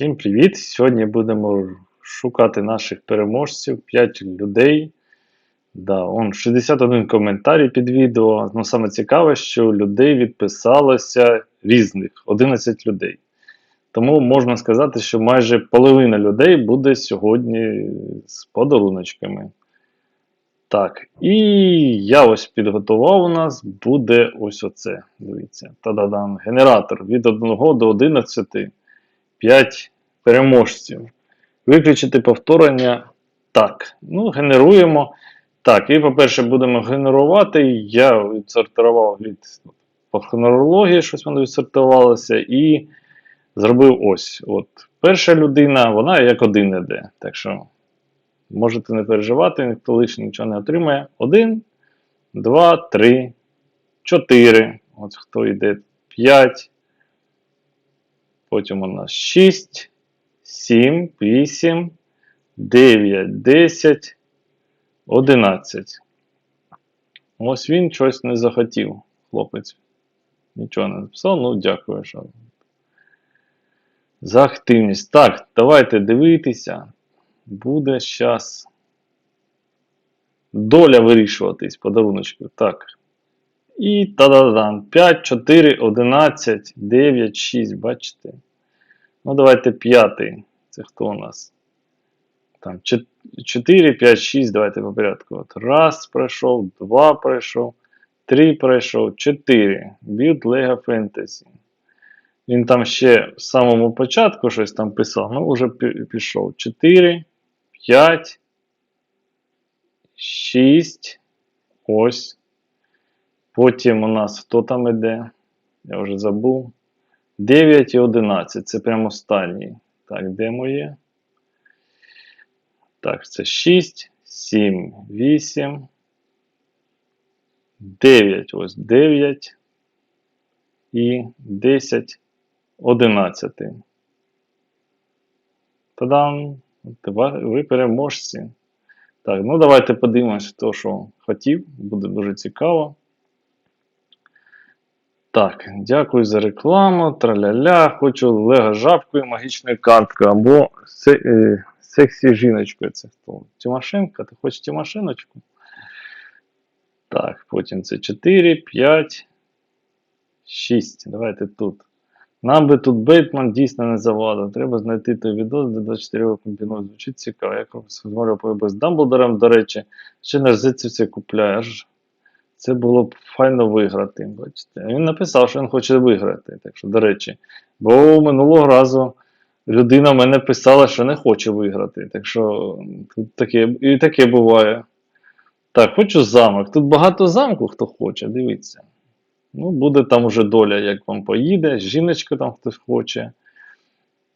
Всім привіт! Сьогодні будемо шукати наших переможців, 5 людей. Да, он 61 коментарі під відео. Ну, саме цікаве, що людей відписалося різних 11 людей. Тому можна сказати, що майже половина людей буде сьогодні з подаруночками. Так, і я ось підготував у нас буде ось оце. Дивіться. Та-да-дан. Генератор від 1 до 11. 5 переможців. Виключити повторення. Так. Ну, генеруємо. Так, і, по-перше, будемо генерувати. Я відсортував від по хронології, щось воно відсортувалося, і зробив ось. От. Перша людина, вона як один іде. Так що можете не переживати, ніхто лише нічого не отримає. Один, два, три, чотири. От хто йде п'ять. Потім у нас 6, 7, 8, 9, 10, 11. Ось він щось не захотів, хлопець. Нічого не написав, ну дякую, що. За активність. Так, давайте дивитися. Буде зараз. Доля вирішуватись, подаруночку. Так. І та-да-дан. 5, 4, 11, 9, 6, бачите? Ну, давайте п'ятий. Це хто у нас? Там 4, 5, 6. Давайте по порядку. От Раз пройшов, два пройшов, три пройшов, 4. Build Lego Fantasy. Він там ще в самому початку щось там писав, ну вже пішов. 4, 5, 6. Ось. Потім у нас хто там іде? Я вже забув. 9 і 11. Це прямо останній. Так, де моє? Так, це 6, 7, 8. 9. Ось 9. І 10, 11. Та-дам! Ви переможці. Так, ну давайте подивимося, хто що хотів. Буде дуже цікаво. Так, дякую за рекламу. Траля-ля. Хочу Лего жабкою, магічною карткою або е, сексі жіночкою. Це хто? Тимошенко? Ти хочеш Тимошиночку? Так, потім це 4, 5, 6. Давайте тут. Нам би тут Бейтман дійсно не завадив. Треба знайти той відос, де 24 комбінує. Звучить цікаво. Розмовляв з Дамблдором, до речі, ще не це купляє. Аж це було б файно виграти. бачите. Він написав, що він хоче виграти. Так що, до речі, бо минулого разу людина мене писала, що не хоче виграти. Так що тут таке, і таке буває. Так, хочу замок. Тут багато замку, хто хоче, дивіться. Ну, буде там уже доля, як вам поїде, жіночка там хтось хоче.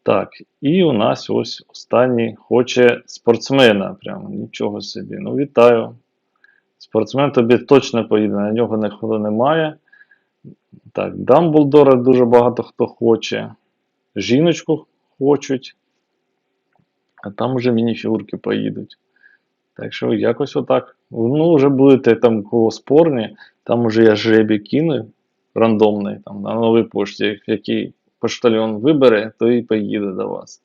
Так, і у нас ось останній хоче спортсмена. Прямо нічого собі. Ну, вітаю. Спортсмен тобі точно поїде, на нього ніколи немає. Так, Дамблдора дуже багато хто хоче. Жіночку хочуть. А там вже мініфігурки поїдуть. Так що якось отак. Ну, вже будете там кого спорні, там уже я жребі кину рандомний там, на новій пошті, який поштальон вибере, то і поїде до вас.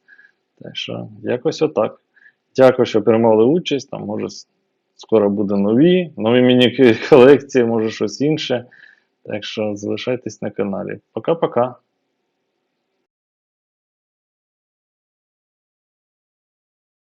Так що, якось отак. Дякую, що приймали участь. Там, може, скоро буде нові, нові міні-колекції, може щось інше. Так що залишайтесь на каналі. Пока-пока.